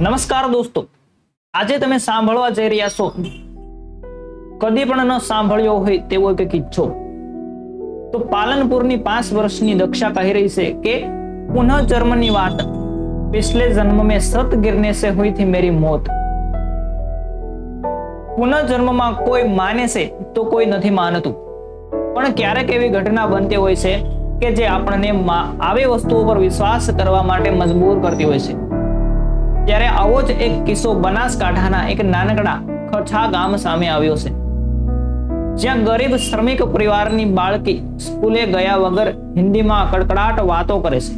નમસ્કાર દોસ્તો. આજે તમે સાંભળવા જઈ રહ્યા છો. કદી પણ ન સાંભળ્યો હોય તેવો એક કિસ્સો. તો પાલનપુરની પાંચ વર્ષની દક્ષા કહી રહી છે કે, પુનઃ જન્મની વાત. પિછલે જન્મ મેં સત ગિરને સે હુઈ થી મેરી મોત. પુનઃ જન્મમાં કોઈ માને છે તો કોઈ નથી માનતું. પણ ક્યારેક એવી ઘટના બનતી હોય છે કે જે આપણને આવી વસ્તુઓ પર વિશ્વાસ કરવા માટે મજબૂર કરતી હોય છે. ત્યારે આવો જ એક કિસ્સો બનાસકાંઠાના એક નાનકડા ખછા ગામ સામે આવ્યો છે. જ્યાં ગરીબ શ્રમિક પરિવારની બાળકી સ્કૂલે ગયા વગર હિન્દીમાં કડકડાટ વાતો કરે છે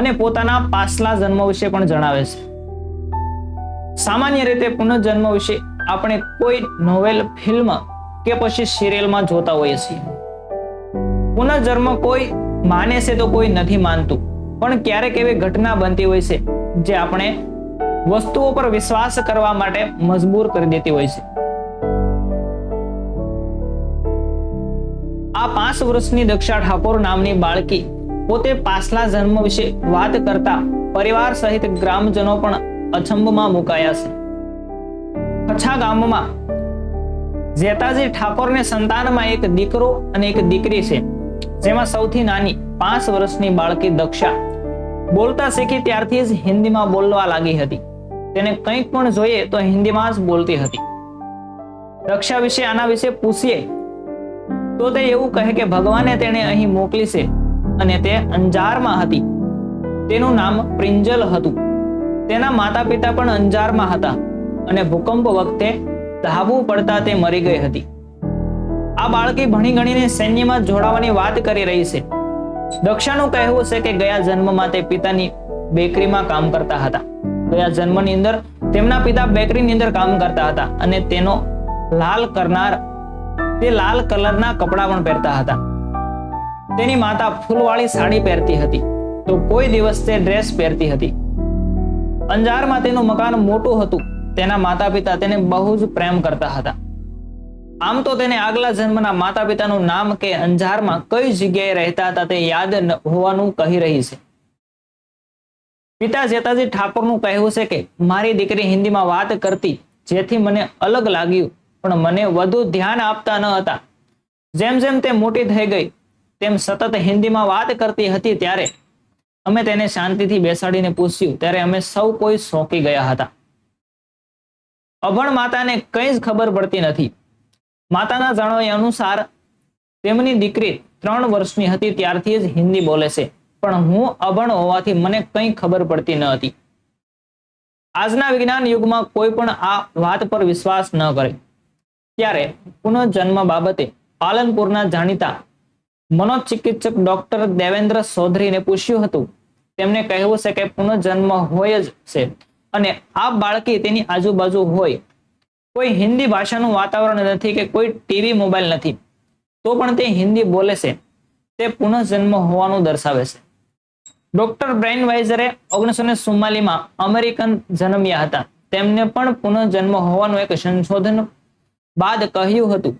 અને પોતાના પાછલા જન્મ વિશે પણ જણાવે છે. સામાન્ય રીતે પુનર્જન્મ વિશે આપણે કોઈ નોવેલ, ફિલ્મ કે પછી સિરિયલમાં જોતા હોઈએ છીએ. પુનર્જન્મ કોઈ માને છે તો કોઈ નથી માનતું, પણ ક્યારેક એવી ઘટના બનતી હોય છે જે આપણે વસ્તુઓ પર વિશ્વાસ કરવા માટે મજબૂર કરી દેતી હોય છે. આ પાંચ વર્ષની દક્ષા ઠાકોર નામની બાળકી પોતે પાછલા જન્મ વિશે વાત કરતા પરિવાર સહિત ગ્રામજનો પણ અચંબમાં મુકાયા છે. કચ્છા ગામમાં જેતાજી ઠાકોરને સંતાનમાં એક દીકરો અને એક દીકરી છે. જેમાં સૌથી નાની પાંચ વર્ષની બાળકી દક્ષા બોલતા શીખી ત્યારથી જ હિન્દીમાં બોલવા લાગી હતી. તેને કંઈક પણ જોઈએ તો હિન્દીમાં જ બોલતી હતી. રક્ષા વિશે, આના વિશે પૂછીએ, તો તે એવું કહે કે ભગવાને તેને અહીં મોકલી છે અને તે અંજારમાં હતી. તેનું નામ પ્રિંજલ હતું. તેના માતા પિતા પણ અંજારમાં હતા અને ભૂકંપ વખતે ધાબુ પડતા તે મરી ગઈ હતી. આ બાળકી ભણી ગણીને સૈન્યમાં જોડાવાની વાત કરી રહી છે. દક્ષાનું કહેવું છે કે ગયા જન્મમાં તે પિતાની બેકરીમાં કામ કરતા હતા. ગયા જન્મની અંદર તેમના પિતા બેકરીની અંદર કામ કરતા હતા અને તેનો લાલ કરનાર, તે લાલ કલરના કપડાં પણ પહેરતા હતા. તેની માતા ફૂલવાળી સાડી પહેરતી હતી. તો કોઈ દિવસ તે ડ્રેસ પહેરતી હતી. અંજારમાં તેનું મકાન મોટું હતું. તેના માતા પિતા તેને બહુ જ પ્રેમ કરતા હતા. આમ તો તેને આગલા જન્મના માતા પિતાનું નામ કે અંજારમાં કઈ જગ્યાએ રહેતા હતા તે યાદ હોવાનું કહી રહી છે. પિતા જેતાજી ઠાકોરનું કહેવું છે કે મારી દીકરી હિન્દીમાં વાત કરતી, જેથી મને અલગ લાગ્યું, પણ મને વધુ ધ્યાન આપતા ન હતા. જેમ જેમ તે મોટી થઈ ગઈ, તેમ સતત હિન્દીમાં વાત કરતી હતી ત્યારે અમે તેને શાંતિથી બેસાડીને પૂછ્યું, ત્યારે અમે સૌ કોઈ શોકી ગયા હતા. અભણ માતાને કંઈ જ ખબર પડતી નથી. માતાના જણાવ્યા અનુસાર તેમની દીકરી ત્રણ વર્ષની હતી, ત્યારથી જ હિન્દી બોલે છે. પણ હું અભણ હોવાથી મને કંઈ ખબર પડતી ન હતી. આજના વિજ્ઞાન યુગમાં કોઈ પણ આ વાત પર વિશ્વાસ ન કરે. ત્યારે પુનઃજન્મ બાબતે પાલનપુરના જાણીતા મનોચિકિત્સક ડોક્ટર દેવેન્દ્ર ચૌધરીને પૂછ્યું હતું. તેમને કહેવું છે કે પુનઃજન્મ હોય જ છે અને આ બાળકી તેની આજુબાજુ હોય. કોઈ હિન્દી ભાષાનું વાતાવરણ નથી કે કોઈ ટીવી મોબાઈલ નથી. તો પણ તે હિન્દી બોલે છે. તે પુનઃજન્મ હોવાનું દર્શાવે છે. ડોક્ટર બ્રેન વાઇઝરે ઓગણીસો ને સુમાલીમાં અમેરિકન જન્મ્યા હતા. તેમને પણ પુનઃજન્મ હોવાનું એક સંશોધન બાદ કહ્યું હતું.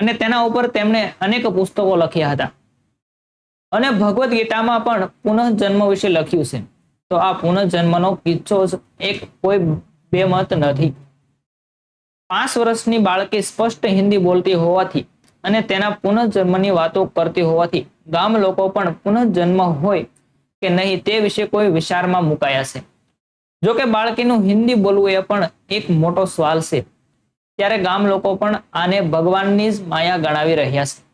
અને તેના ઉપર તેમણે અનેક પુસ્તકો લખ્યા હતા. અને ભગવદ્ ગીતામાં પણ પુનઃજન્મ વિશે લખ્યું છે. તો આ પુનઃજન્મનો કિસ્સો એક કોઈ બે મત નથી. પાંચ વર્ષની બાળકી સ્પષ્ટ હિન્દી બોલતી હોવાથી અને તેના પુનઃજન્મની વાતો કરતી હોવાથી ગામ લોકો પણ પુનઃજન્મ હોય કે નહીં તે વિશે કોઈ વિચારમાં મુકાયા છે. જો કે બાળકીનું હિન્દી બોલવું એ પણ એક મોટો સવાલ છે. ત્યારે ગામ લોકો પણ આને ભગવાનની જ માયા ગણાવી રહ્યા છે.